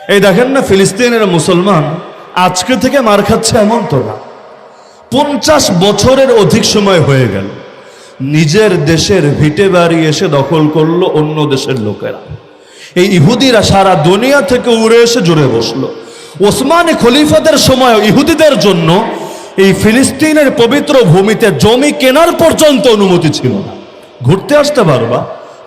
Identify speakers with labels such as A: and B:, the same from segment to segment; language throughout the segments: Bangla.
A: এই দেখেন না, ফিলিস্তিনের মুসলমান আজকে থেকে মার খাচ্ছে এমন তো না। পঞ্চাশ বছরের অধিক সময় হয়ে গেল। নিজের দেশের ভিটে বাড়ি এসে দখল করল অন্য দেশের লোকেরা। এই ইহুদিরা সারা দুনিয়া থেকে উড়ে এসে জুড়ে বসল। ওসমানী খলিফাদের সময় ইহুদিদের জন্য এই ফিলিস্তিনের পবিত্র ভূমিতে জমি কেনার পর্যন্ত অনুমতি ছিল না। ঘুরতে আসতে পারবা?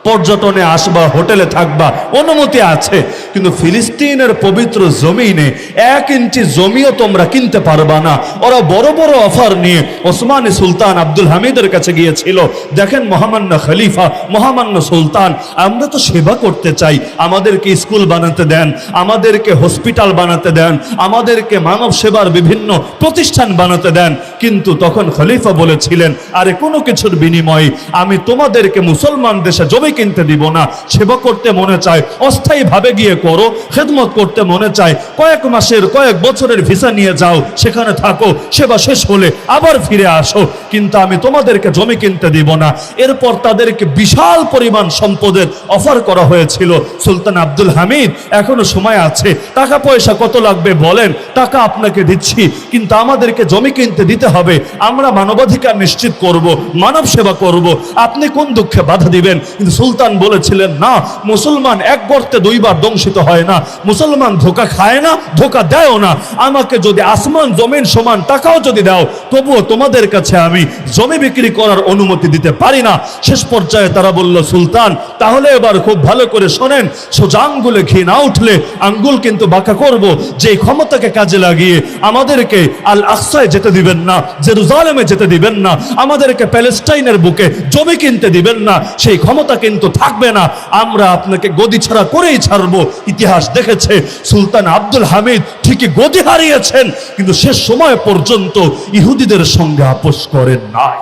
A: পর্যটনে আসবা, হোটেলে থাকবা, অনুমতি আছে। কিন্তু ফিলিস্তিনের পবিত্র জমিনে এক ইঞ্চি জমিও তোমরা কিনতে পারবা না। ওরা বড় বড় অফার নিয়ে ওসমানী সুলতান আব্দুল হামিদের কাছে গিয়েছিল, দেখেন মহামান্য খলিফা, মহামান্য সুলতান, আমরা তো সেবা করতে চাই, আমাদেরকে স্কুল বানাতে দেন, আমাদেরকে হসপিটাল বানাতে দেন, আমাদেরকে মানব সেবার বিভিন্ন প্রতিষ্ঠান বানাতে দেন। কিন্তু তখন খলিফা বলেছিলেন, আরে, কোনো কিছুর বিনিময়ে আমি তোমাদেরকে মুসলমান দেশে জমি কিনতে দিব না। সেবা করতে মনে চায় অস্থায়ী ভাবে গিয়ে করো। খেদমত করতে মনে চায়, কয়েক মাসের, কয়েক বছরের ভিসা নিয়ে যাও, সেখানে থাকো, সেবা শেষ হলে আবার ফিরে আসো। কিন্তু আমি তোমাদেরকে জমি কিনতে দিব না। এরপর তাদেরকে বিশাল পরিমাণ সম্পদের অফার করা হয়েছিল। সুলতান আব্দুল হামিদ এখনও সময় আছে। টাকা পয়সা কত লাগবে বলেন? টাকা আপনাকে দিচ্ছি, কিন্তু আমাদেরকে জমি কিনতে দিতে হবে। আমরা মানবাধিকার নিশ্চিত করব, মানব সেবা করব। আপনি কোন দুঃখে বাধা দিবেন? কিন্তু সুলতান বলেছিলেন, না, মুসলমান এক গর্তে দুইবার দংশিত হয় না। মুসলমান ধোকা খায় না, ধোকা দেয়ও না। আমাকে যদি আসমান, জমিন সমান টাকাও যদি দাও, তবুও তোমাদের কাছে আমি জমি বিক্রি করার অনুমতি দিতে পারি না। শেষ পর্যায়ে তারা বলল, সুলতান, তাহলে এবার খুব ভালো করে শোনেন। সোজা আঙ্গুলে ঘি না উঠলে আঙ্গুল কিন্তু বাঁকা করব। যে ক্ষমতাকে কাজে লাগিয়ে আমাদেরকে আল আকসায় যেতে দিবেন না জেরুজালেমে যেতে দিবেন না। আমাদেরকে প্যালেস্টাইনের বুকে জমি কিনতে দিবেন না। সেই ক্ষমতা কিন্তু থাকবে না। আমরা আপনাকে গদি ছাড়া করেই ছাড়ব। ইতিহাস দেখেছে, সুলতান আব্দুল হামিদ ঠিকই গদি হারিয়েছেন, কিন্তু শেষ সময় পর্যন্ত ইহুদিদের সঙ্গে আপোষ করেন নাই।